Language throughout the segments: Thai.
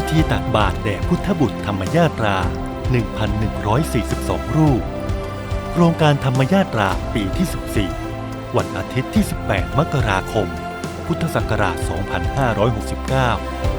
พิธีตักบาตรแด่พุทธบุตรธรรมยาตรา 1,142 รูป โครงการธรรมยาตราปีที่ 14 วันอาทิตย์ที่ 18 มกราคม พุทธศักราช 2569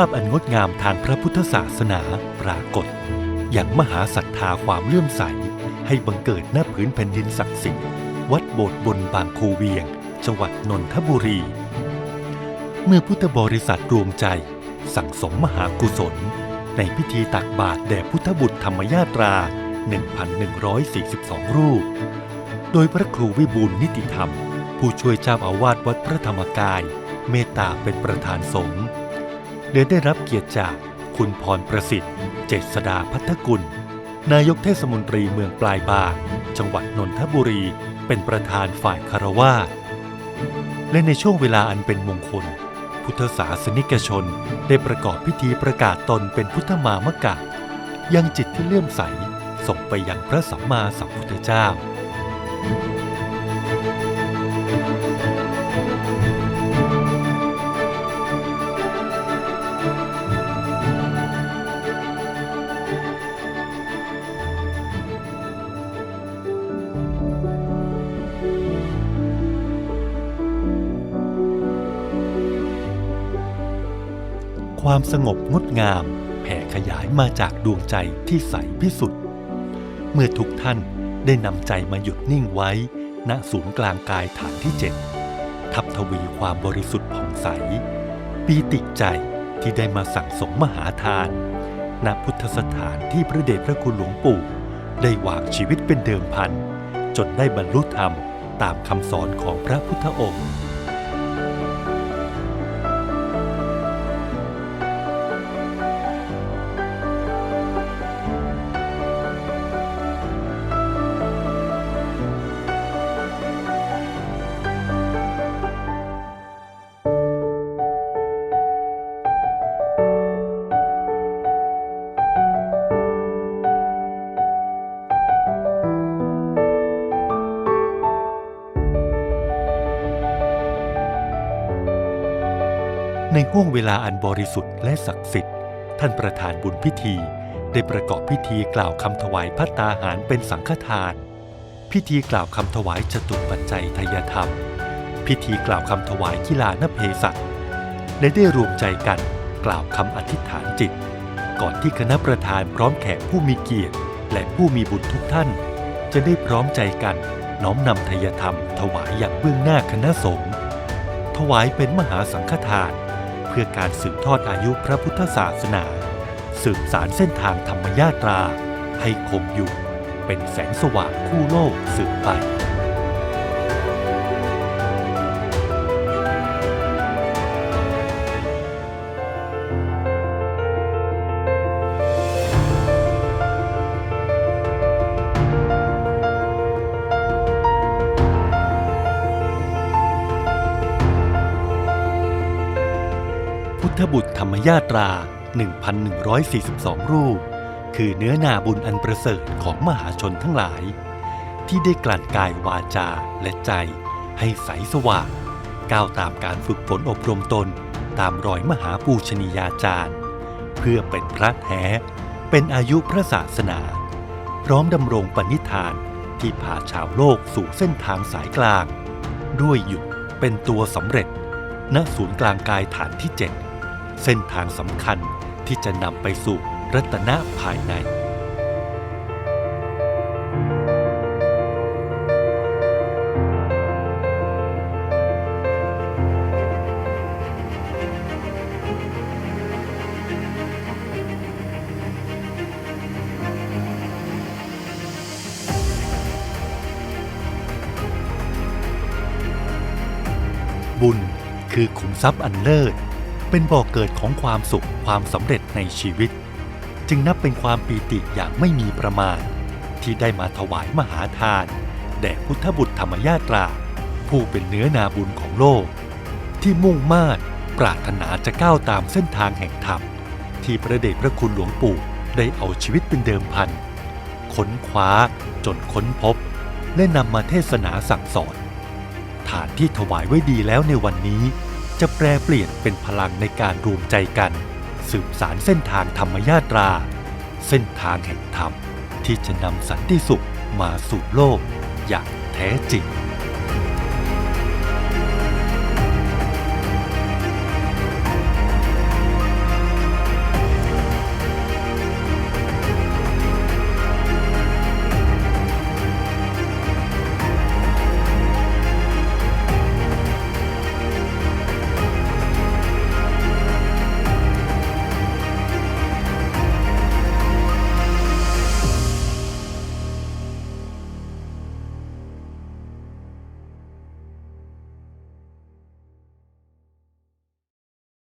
าพอันงดงามทางพระพุทธศาสนาปรากฏ อย่างมหาศรัทธาความเลื่อมใส ให้บังเกิดหน้าผืนแผ่นดินศักดิ์สิทธิ์วัดโบสถ์บนบางคูเวียง จังหวัดนนทบุรี เมื่อพุทธบริษัทรวมใจ สั่งสมมหากุศล ในพิธีตักบาตรแด่พุทธบุตรธรรมยาตรา 1,142 รูป โดยพระครูวิบูลนิติธรรม ผู้ช่วยเจ้าอาวาสวัดพระธรรมกาย เมตตาเป็นประธานสงฆ์ โดยได้รับเกียรติจากคุณพรประสิทธิ์ เจษดาพัทธกุล นายกเทศมนตรีเมืองปลายบาง จังหวัดนนทบุรี เป็นประธานฝ่ายคารวาสและในช่วงเวลาอันเป็นมงคล พุทธศาสนิกชนได้ประกอบพิธีประกาศตนเป็นพุทธมามกะ ยังจิตที่เลื่อมใสส่งไปยังพระสัมมาสัมพุทธเจ้า ความสงบงดงามแผ่ขยายมาจากดวงใจที่ใสพิสุทธิ์เมื่อทุกท่านได้นำใจมาหยุดนิ่งไว้ ณศูนย์กลางกายฐานที่เจ็ดทับทวีความบริสุทธิ์ผ่องใส ปีติใจที่ได้มาสั่งสมมหาทาน ณพุทธสถานที่พระเดชพระคุณหลวงปู่ ได้วางชีวิตเป็นเดิมพัน จนได้บรรลุธรรมตามคำสอนของพระพุทธองค์ ในห่วงเวลาอันบริสุทธิ์และศักดิ์สิทธิ์ ท่านประธานบุญพิธี ได้ประกอบพิธีกล่าวคำถวายพัตตาหารเป็นสังฆทาน พิธีกล่าวคำถวายจตุปัจจัยทยธรรม พิธีกล่าวคำถวายกีฬานเพศัตและได้รวมใจกันกล่าวคำอธิษฐานจิต ก่อนที่คณะประธานพร้อมแขกผู้มีเกียรติ และผู้มีบุญทุกท่าน จะได้พร้อมใจกันน้อมนำทยธรรม ถวายอย่างเบื้องหน้าคณะสงฆ์ถวายเป็นมหาสังฆทาน เพื่อการสืบทอดอายุพระพุทธศาสนา สืบสารเส้นทางธรรมญาตรา ให้คงอยู่เป็นแสงสว่างคู่โลกสืบไป พุทธบุตรธรรมยาตรา 1,142 รูป คือเนื้อนาบุญอันประเสริฐของมหาชนทั้งหลาย ที่ได้กลั่นกายวาจาและใจให้ใสสว่างก้าวตามการฝึกฝนอบรมตนตามรอยมหาปูชนียาจารย์ เพื่อเป็นพระแท้ เป็นอายุพระศาสนา พร้อมดำรงปณิธานที่พาชาวโลกสู่เส้นทางสายกลาง ด้วยหยุดเป็นตัวสำเร็จ ณศูนย์กลางกายฐานที่7 เส้นทางสำคัญที่จะนำไปสู่รัตนะภายใน บุญคือขุมทรัพย์อันเลิศ เป็นบ่อกเกิดของความสุขความสำเร็จในชีวิต จึงนับเป็นความปีติอย่างไม่มีประมาณ ที่ได้มาถวายมหาทาน แด่พุทธบุตรธรรมยาตรา ผู้เป็นเนื้อนาบุญของโลก ที่มุ่งมา่ปรารถนาจะก้าวตามเส้นทางแห่งธรรม ที่พระเดชพระคุณหลวงปู่ได้เอาชีวิตเป็นเดิมพัน ค้นคว้าจนค้นพบ และนำมาเทศนาสั่งสอน ฐานที่ถวายไว้ดีแล้วในวันนี้ จะแปลเปลี่ยนเป็นพลังในการรวมใจกัน สืบสารเส้นทางธรรมยาตรา เส้นทางแห่งธรรมที่จะนำสันติสุขมาสู่โลกอย่างแท้จริง